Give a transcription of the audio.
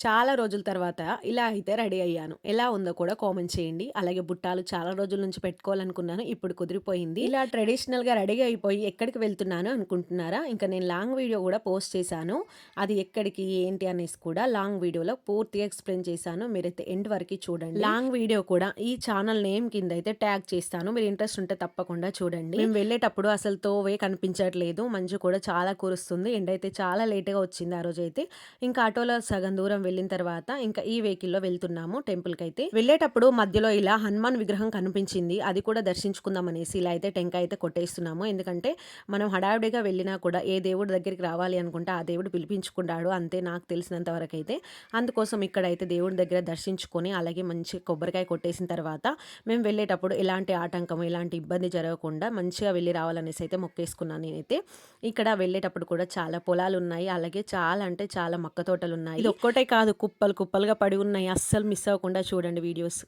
చాలా రోజుల తర్వాత ఇలా అయితే రెడీ అయ్యాను. ఎలా ఉందో కూడా కామెంట్ చేయండి. అలాగే బుట్టాలు చాలా రోజుల నుంచి పెట్టుకోవాలనుకున్నాను. ఇప్పుడు కుదిరిపోయింది. ఇలా ట్రెడిషనల్‌గా రెడీ అయిపోయి ఎక్కడికి వెళ్తున్నాను అనుకుంటున్నారా? ఇంకా నేను లాంగ్ వీడియో కూడా పోస్ట్ చేశాను. అది ఎక్కడికి, ఏంటి అనేసి కూడా లాంగ్ వీడియోలో పూర్తిగా ఎక్స్‌ప్లెయిన్ చేశాను. మీరైతే ఎండ్ వరకు చూడండి. లాంగ్ వీడియో కూడా ఈ ఛానల్ నేమ్ కింద అయితే ట్యాగ్ చేస్తాను. మీరు ఇంట్రెస్ట్ ఉంటే తప్పకుండా చూడండి. మేము వెళ్ళేటప్పుడు అసలు తోవే కనిపించట్లేదు. మంచు కూడా చాలా కురుస్తుంది. ఎండ అయితే చాలా లేట్‌గా వచ్చింది ఆ రోజైతే. ఇంకా ఆటోలో సగం దూరం వెళ్ళిన తర్వాత ఇంకా ఈ వెహికల్‌లో వెళ్తున్నాము టెంపుల్కి అయితే వెళ్ళేటప్పుడు మధ్యలో ఇలా హనుమాన్ విగ్రహం కనిపించింది. అది కూడా దర్శించుకుందాం అనేసి ఇలా అయితే టెంకాయ అయితే కొట్టేస్తున్నాము. ఎందుకంటే మనం హడావిడిగా వెళ్ళినా కూడా ఏ దేవుడి దగ్గరికి రావాలి అనుకుంటే ఆ దేవుడు పిలిపించుకుంటాడు. అంతే నాకు తెలిసినంత వరకైతే. అందుకోసం ఇక్కడైతే దేవుడి దగ్గర దర్శించుకొని అలాగే మంచి కొబ్బరికాయ కొట్టేసిన తర్వాత మేము వెళ్ళేటప్పుడు ఎలాంటి ఆటంకం, ఎలాంటి ఇబ్బంది జరగకుండా మంచిగా వెళ్ళి రావాలనేసి అయితే మొక్కేసుకున్నాను నేనైతే. ఇక్కడ వెళ్ళేటప్పుడు కూడా చాలా పొలాలు ఉన్నాయి అలాగే చాలా అంటే చాలా మక్క తోటలున్నాయి. ఇది ఒక్కటే కాదు కుప్పలు కుప్పలుగా పడి ఉన్నాయి. అస్సలు మిస్ అవ్వకుండా చూడండి వీడియోస్.